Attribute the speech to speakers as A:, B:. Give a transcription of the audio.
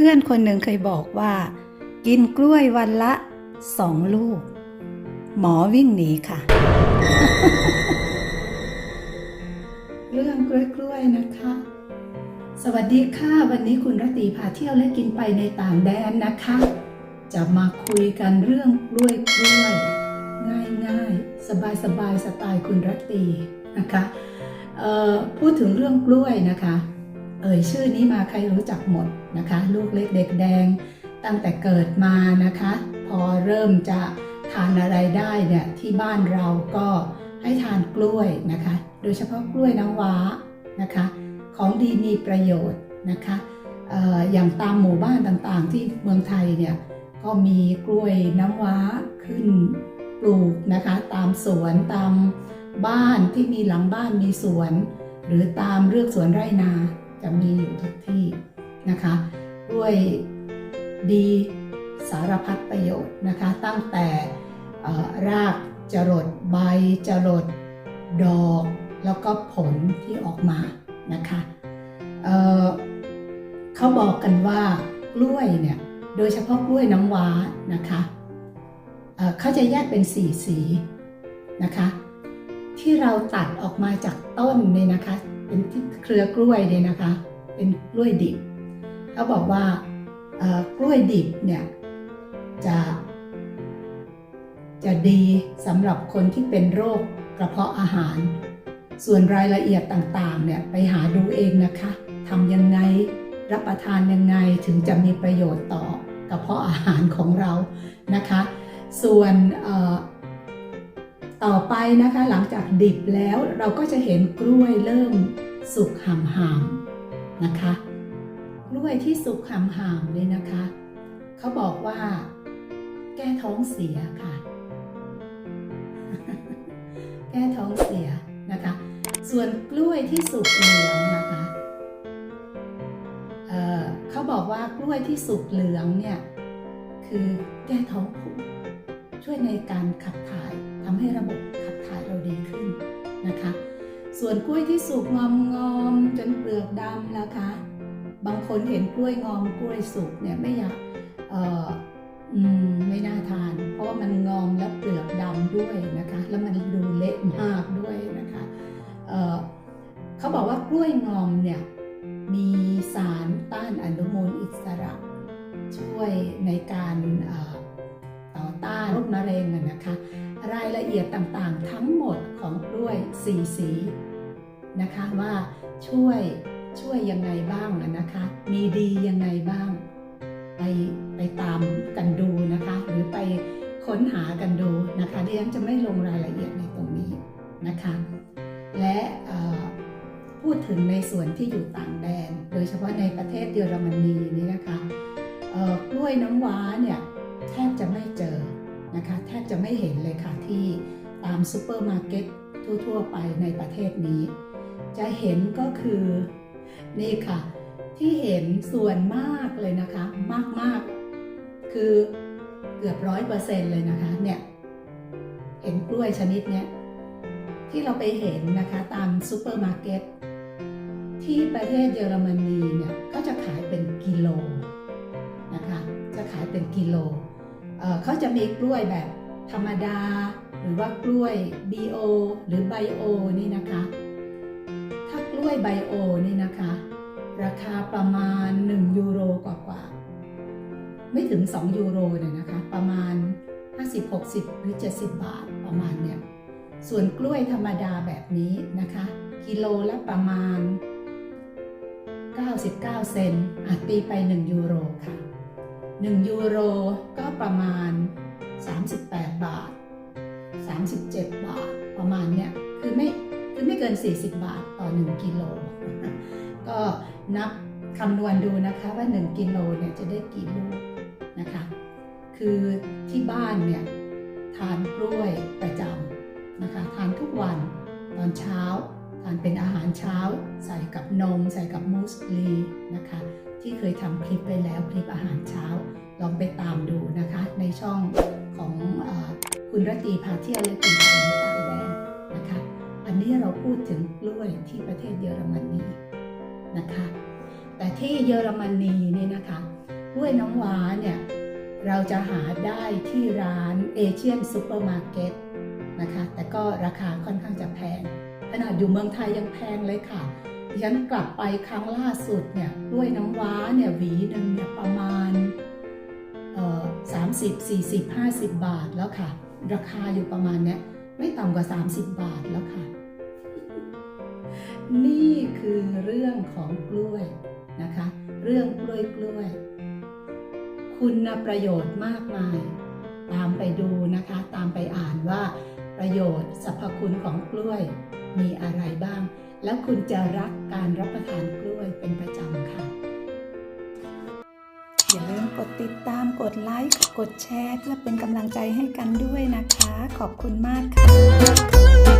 A: พื่อนคนหนึ่งเคยบอกว่า กินกล้วยวันละสองลูก หมอวิ่งหนีค่ะ เรื่องกล้วยๆนะคะ สวัสดีค่ะ วันนี้คุณรตตีพาเที่ยวและกินไปในต่างแดนนะคะ จะมาคุยกันเรื่องกล้วยกล้วยง่ายง่ายสบายสบายๆสไตล์คุณรตตีนะคะพูดถึงเรื่องกล้วยนะคะ เอ่ยชื่อนี้มาใครรู้จักหมดนะคะ ลูกเล็กเด็กแดง ตั้งแต่เกิดมานะคะ พอเริ่มจะทานอะไรได้เนี่ยที่บ้านเราก็ให้ทานกล้วยนะคะ โดยเฉพาะกล้วยน้ำว้านะคะ ของดีมีประโยชน์นะคะเอ่ออย่างตามหมู่บ้านต่างๆ ที่เมืองไทยเนี่ยก็มีกล้วยน้ำว้าขึ้นปลูกนะคะ ตามสวนตามบ้านที่มีหลังบ้านมีสวน หรือตามเรือกสวนไร่นา จะมีอยู่ทุกที่นะคะกล้วยดีสารพัดประโยชน์นะคะ ตั้งแต่รากจรดใบจรดดอกแล้วก็ผลที่ออกมานะคะเเขาบอกกันว่ากล้วยเนี่ยโดยเฉพาะกล้วยน้ำว้านะคะเเขาจะแยกเป็นสีสีนะคะ ที่เราตัดออกมาจากต้นเนี่ยนะคะ เป็นที่เครือกล้วยเนี่ยนะคะ เป็นกล้วยดิบเขาบอกว่ากล้วยดิบเนี่ยจะจะดีสำหรับคนที่เป็นโรคกระเพาะอาหาร ส่วนรายละเอียดต่างๆเนี่ยไปหาดูเองนะคะทำยังไงรับประทานยังไงถึงจะมีประโยชน์ต่อกระเพาะอาหารของเรานะคะ ส่วน ต่อไปนะคะหลังจากดิบแล้วเราก็จะเห็นกล้วยเริ่มสุกหำๆนะคะ กล้วยที่สุกหำๆเลยนะคะ เขาบอกว่า แก้ท้องเสียค่ะ แก้ท้องเสียนะคะ ส่วนกล้วยที่สุกเหลืองนะคะเเขาบอกว่ากล้วยที่สุกเหลืองเนี่ยคือแก้ท้องผูกช่วยในการขับถ่าย ทำให้ระบบขับถ่ายเราดีขึ้นนะคะ ส่วนกล้วยที่สุกงอมงอมจนเปลือกดำนะคะ บางคนเห็นกล้วยงอมกล้วยสุกเนี่ยไม่อยากเอ่อไม่น่าทาน เพราะว่ามันงอมและเปลือกดำด้วยนะคะ แล้วมันดูเละมากด้วยนะคะเเขาบอกว่ากล้วยงอมเนี่ยมีสารต้านอนุมูลอิสระช่วยในการต่อต้านโรคมะเร็งนะคะ รายละเอียดต่างๆ ทั้งหมดของกล้วยสีสีนะคะว่าช่วยช่วยยังไงบ้างนะคะ มีดียังไงบ้าง ไปไปตามกันดูนะคะ หรือไปค้นหากันดูนะคะดิฉันจะไม่ลงรายละเอียดในตรงนี้นะคะ และพูดถึงในส่วนที่อยู่ต่างแดน โดยเฉพาะในประเทศเยอรมนีนี่นะคะกล้วยน้ำว้าเนี่ยแทบจะไม่เจอ นะคะแทบจะไม่เห็นเลยค่ะที่ตามซูเปอร์มาร์เก็ตทั่วๆไปในประเทศนี้ จะเห็นก็คือนี่ค่ะ ที่เห็นส่วนมากเลยนะคะ มากๆ คือเกือบร้อยเปอร์เซ็นต์เลยนะคะเนี่ยเห็นกล้วยชนิดเนี้ยที่เราไปเห็นนะคะตามซูเปอร์มาร์เก็ตที่ประเทศเยอรมนีเนี่ยก็จะขายเป็นกิโลนะคะจะขายเป็นกิโล เขาจะมีกล้วยแบบธรรมดา หรือว่ากล้วย BO หรือไบโอนี่นะคะ ถ้ากล้วยไบโอนี่นะคะ ราคาประมาณ 1 ยูโรกว่าๆไม่ถึง 2 ยูโรเนี่ยนะคะ ประมาณ 50 60 หรือ 70 บาทประมาณเนี่ยส่วนกล้วยธรรมดาแบบนี้นะคะ กิโลละประมาณ 99 เซนอาจตีไป 1 ยูโรค่ะ 1 ยูโรก็ประมาณ 38 บาท 37 บาทประมาณเนี่ยคือไม่คือไม่เกิน 40 บาทต่อ 1 กิโล ก็นับคำนวณดูนะคะว่า 1 กิโลเนี่ยจะได้กี่ลูกนะคะคือที่บ้านเนี่ยทานกล้วยประจำนะคะทานทุกวันตอนเช้าทานเป็นอาหารเช้า ใส่กับนม ใส่กับมูสลีนะคะที่เคยทำคลิปไปแล้วคลิปอาหารเช้า องไปตามดูนะคะ ในช่องของอคุณรตีพาเที่ยวและกินอาหารต่าแดนนะคะ อันนี้เราพูดถึงกล้วยที่ประเทศเยอรมนีนะคะ แต่ที่เยอรมนีนี่นะคะกล้วยน้ำว้าเนี่ยเราจะหาได้ที่ร้านเอเชียนซูเปอร์มาร์เก็ตนะคะ แต่ก็ราคาค่อนข้างจะแพงขนาดอยู่เมืองไทยยังแพงเลยค่ะฉันกลับไปครั้งล่าสุดเนี่ยกล้วยน้ำว้าเนี่ยหวีหนึ่งเนี่ยประมาณ 30 40 50 บาทแล้วค่ะ ราคาอยู่ประมาณเนี้ยไม่ต่ำกว่า 30 บาทแล้วค่ะ นี่คือเรื่องของกล้วยนะคะ เรื่องกล้วยกล้วย คุณประโยชน์มากมาย ตามไปดูนะคะ ตามไปอ่านว่า ประโยชน์สรรพคุณของกล้วยมีอะไรบ้าง แล้วคุณจะรักการรับประทานกล้วยเป็นประจำค่ะ อย่าลืมกดติดตามกดไลค์กดแชร์ เพื่อเป็นกำลังใจให้กันด้วยนะคะ ขอบคุณมากค่ะ